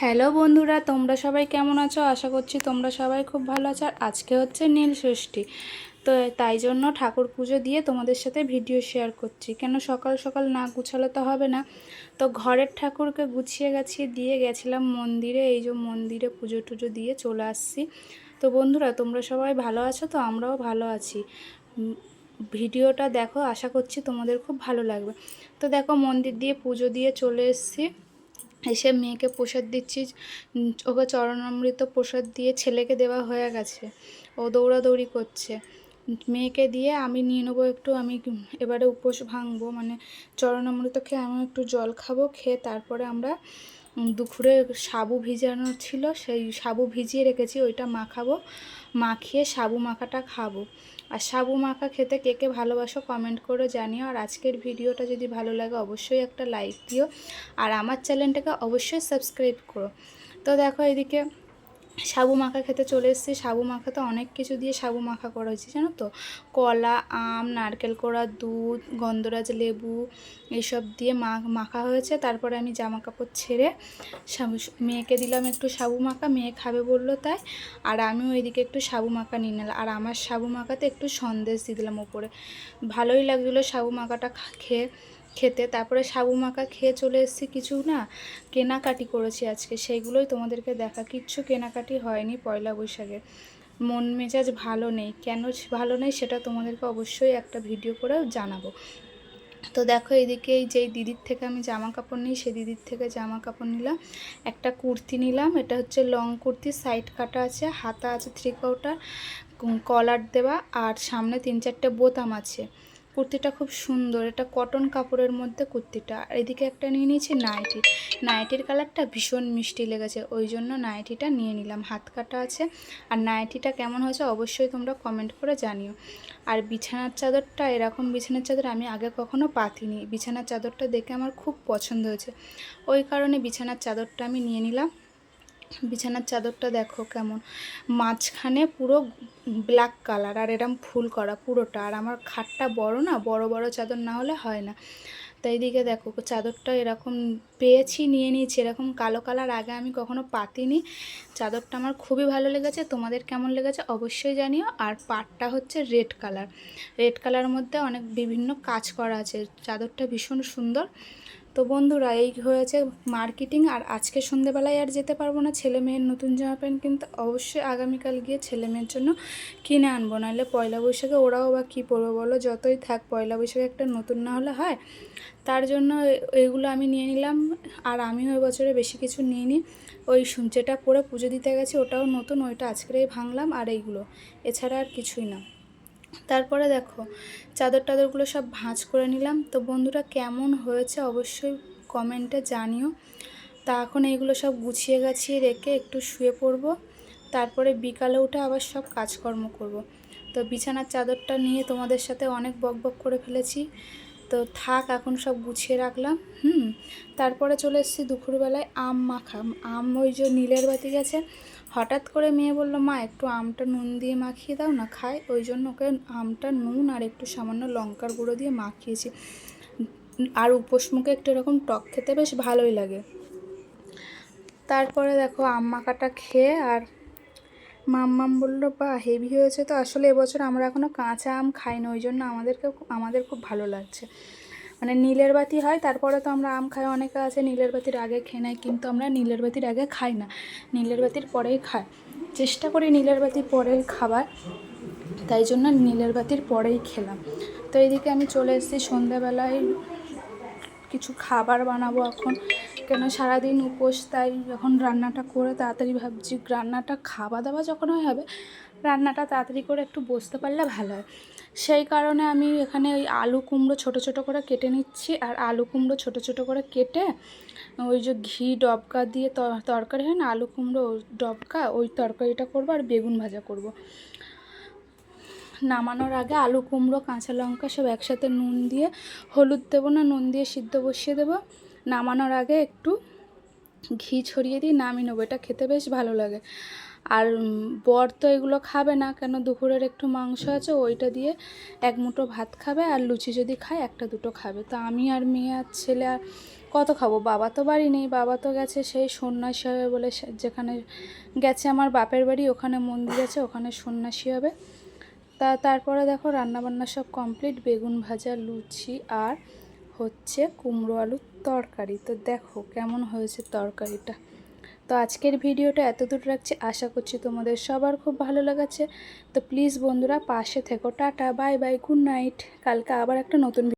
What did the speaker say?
Hello বন্ধুরা, তোমরা সবাই কেমন আছো? আশা করছি তোমরা সবাই খুব ভালো আছো। আর আজকে হচ্ছে নীল ষষ্ঠী। তো তাই জন্য ঠাকুর পুজো দিয়ে তোমাদের সাথে ভিডিও শেয়ার করছি। কেন সকাল সকাল না গুছালে তো হবে না। তো ঘরের ঠাকুরকে গুছিয়ে গাছিয়ে দিয়ে গেছিলাম মন্দিরে। এই যে মন্দিরে পুজো টুজো দিয়ে চলে আসছি। তো বন্ধুরা, তোমরা সবাই ভালো আছো? তো আমরাও ভালো আছি। ভিডিওটা দেখো, আশা করছি তোমাদের খুব ভালো লাগবে। তো দেখো মন্দির দিয়ে পুজো দিয়ে চলে এসেছি। এসে মেয়েকে প্রসাদ দিচ্ছি, ওকে চরণামৃত প্রসাদ দিয়ে ছেলেকে দেওয়া হয়ে গেছে। ও দৌড়াদৌড়ি করছে। মেয়েকে দিয়ে আমি নিয়ে নেব একটু, আমি এবারে উপোস ভাঙবো মানে চরণামৃত খেয়ে আমি একটু জল খাব, খেয়ে তারপরে আমরা দুপুরে সাবু ভিজানো ছিল, সেই সাবু ভিজিয়ে রেখেছি, ওইটা মাখাবো, মাখিয়ে সাবু মাখাটা খাব। আর সাবু মাখা খেতে কে কে ভালোবাসো কমেন্ট করে জানিও। আর আজকের ভিডিওটা যদি ভালো লাগে অবশ্যই একটা লাইক দিও। আর আমার চ্যানেলটাকে অবশ্যই সাবস্ক্রাইব করো। তো দেখো এদিকে সাবু মাখা খেতে চলে এসেছি। সাবু মাখা তো অনেক কিছু দিয়ে সাবু মাখা করা হয়েছে, জানো তো? কলা, আম, নারকেল কোড়া, দুধ, গন্ধরাজ লেবু এইসব দিয়ে মাখা হয়েছে। তারপরে আমি জামা কাপড় ছেড়ে সাবু, মেয়েকে দিলাম একটু সাবু মাখা, মেয়ে খাবে বলল তাই। আর আমিও এদিকে একটু সাবু মাখা নিয়ে নিলাম। আর আমার সাবু মাখাতে একটু সন্দেশ দিয়ে দিলাম ওপরে। ভালোই লাগছিল সাবু মাখাটা খেয়ে। খেতে। তারপরে সাবু মাখা খেয়ে চলে এসেছি কিছু না, কেনাকাটি করেছি আজকে। সেইগুলোই তোমাদেরকে দেখা। কিচ্ছু কেনাকাটি হয়নি পয়লা বৈশাখে। মন মেজাজ ভালো নেই। কেন ভালো নেই সেটা তোমাদেরকে অবশ্যই একটা ভিডিও করে জানাব। তো দেখো এদিকে এই যেই দিদির থেকে আমি জামা কাপড় নিই সেই দিদির থেকে জামা কাপড় নিলাম। একটা কুর্তি নিলাম। এটা হচ্ছে লং কুর্তি, সাইড কাটা আছে, হাতা আছে থ্রি কোয়ার্টার কলার দেওয়া, আর সামনে তিন চারটে বোতাম আছে। কুর্তিটা খুব সুন্দর। এটা কটন কাপড়ের মধ্যে কুর্তিটা। আর এদিকে একটা নিয়ে নিয়েছি নাইটি নাইটির কালারটা ভীষণ মিষ্টি লেগেছে। ওই জন্য নাইটিটা নিয়ে নিলাম। হাত কাটা আছে। আর নাইটিটা কেমন হয়েছে অবশ্যই তোমরা কমেন্ট করে জানিও। আর বিছানার চাদরটা, এরকম বিছানার চাদর আমি আগে কখনো পাতিনি। বিছানার চাদরটা দেখে আমার খুব পছন্দ হয়েছে। ওই কারণে বিছানার চাদরটা আমি নিয়ে নিলাম। বিছানার চাদরটা দেখো কেমন। মাঝখানে পুরো ব্ল্যাক কালার আর এরম ফুল করা পুরোটা। আর আমার খাটটা বড় না, বড় বড় চাদর না হলে হয় না। তাই দিকে দেখো, চাদরটা এরকম পেয়েছি, নিয়ে নিয়েছি। এরকম কালো কালার আগে আমি কখনো পাতিনি। চাদরটা আমার খুবই ভালো লেগেছে। তোমাদের কেমন লেগেছে অবশ্যই জানিও। আর পাটটা হচ্ছে রেড কালার রেড কালারের মধ্যে অনেক বিভিন্ন কাজ করা আছে। চাদরটা ভীষণ সুন্দর। তো বন্ধুরা, এই হয়েছে মার্কেটিং আর আজকে সন্ধেবেলায় আর যেতে পারব না। ছেলে মেয়ের নতুন জামা প্যান্ট কিন্তু অবশ্যই আগামীকাল গিয়ে ছেলে মেয়ের জন্য কিনে আনব। নাহলে পয়লা বৈশাখে ওরাও বা কী পরবে বলো? যতই থাক, পয়লা বৈশাখে একটা নতুন না হলে হয়। তার জন্য এ- এইগুলো আমি নিয়ে নিলাম। আর আমিও এবছরে বেশি কিছু নিইনি। ওই সু- যেটা পরে পুজো দিতে গেছি, ওটাও নতুন, ওইটা আজকেই ভাঙলাম, আর এইগুলো। এছাড়া আর কিছুই না। তারপরে দেখো, চাদর টাদরগুলো সব ভাঁজ করে নিলাম। তো বন্ধুরা, কেমন হয়েছে অবশ্যই কমেন্টে জানিও। তা এখন এইগুলো সব গুছিয়ে গাছিয়ে রেখে একটু শুয়ে পড়ব। তারপরে বিকালে উঠে আবার সব কাজকর্ম করব। তো বিছানার চাদরটা নিয়ে তোমাদের সাথে অনেক বক বক করে ফেলেছি। তো থাক, এখন সব গুছিয়ে রাখলাম। হুম, তারপরে চলে এসেছি দুপুরবেলায় আম মাখা। আম ওই যে নীলের বাতি গেছে হঠাৎ করে মেয়ে বলল, মা, একটু আমটা নুন দিয়ে মাখিয়ে দাও না খায় ওই জন্য ওকে আমটা নুন আর একটু সামান্য লঙ্কার গুঁড়ো দিয়ে মাখিয়েছি। আর উপোস মুখে একটু এরকম টক খেতে বেশ ভালোই লাগে। তারপরে দেখো আম মাখাটা খেয়ে আর মাম্মাম বলল, বা, হেভি হয়েছে তো। আসলে এবছর আমরা এখনও কাঁচা আম খাই না ওই জন্য আমাদেরকে আমাদের খুব ভালো লাগছে। মানে নীলের বাতি হয়, তারপরে তো আমরা আম খাই, অনেকে আছে নীলের বাতির আগে খেয়ে নেয়, কিন্তু আমরা নীলের বাতির আগে খাই না। নীলের বাতির পরেই খাই চেষ্টা করি নীলের বাতির পরেই খাবার, তাই জন্য নীলের বাতির পরেই খেলাম। তো এইদিকে আমি চলে এসেছি সন্ধ্যাবেলায়, কিছু খাবার বানাবো এখন। কেন সারাদিন উপোস, তাই এখন রান্নাটা করে তাড়াতাড়ি ভাবছি, রান্নাটা খাওয়া দাওয়া যখন হয়, হবে রান্নাটা তাড়াতাড়ি করে একটু বসতে পারলে ভালো হয়। সেই কারণে আমি এখানে ওই আলু কুমড়ো ছোটো ছোটো করে কেটে নিচ্ছি আর আলু কুমড়ো ছোটো ছোটো করে কেটে ওই যে ঘি, ডবকা দিয়ে তরকারি হয় না, আলু কুমড়ো, ডবকা, ওই তরকারিটা করব আর বেগুন ভাজা করব। নামানোর আগে আলু কুমড়ো, কাঁচা লঙ্কা সব একসাথে নুন দিয়ে, হলুদ দেবো না, নুন দিয়ে সিদ্ধ বসিয়ে দেবো। নামানোর আগে একটু ঘি ছড়িয়ে দিয়ে নামিয়ে নেব, এটা খেতে বেশ ভালো লাগে। আর বর তো এগুলো খাবে না, কেন দুপুরের একটু মাংস আছে, ওইটা দিয়ে এক মুঠো ভাত খাবে আর লুচি যদি খায়, একটা দুটো খাবে। তো আমি আর মেয়ে আর ছেলে আর কত খাব? বাবা তো বাড়ি নেই, বাবা তো গেছে সেই সন্ন্যাসী হবে বলে যেখানে গেছে আমার বাপের বাড়ি, ওখানে মন্দির আছে, ওখানে সন্ন্যাসী হবে। তা তারপরে দেখো রান্নাবান্না সব কমপ্লিট, বেগুন ভাজা, লুচি আর হচ্ছে কুমড়ো আলুর তরকারি। তো দেখো কেমন হয়েছে তরকারিটা। তো আজকের ভিডিওটা এতদূর রাখছি। আশা করছি তোমাদের সবার খুব ভালো লাগাচ্ছে তো প্লিজ বন্ধুরা পাশে থেকো। Tata bye bye good night কালকে আবার একটা নতুন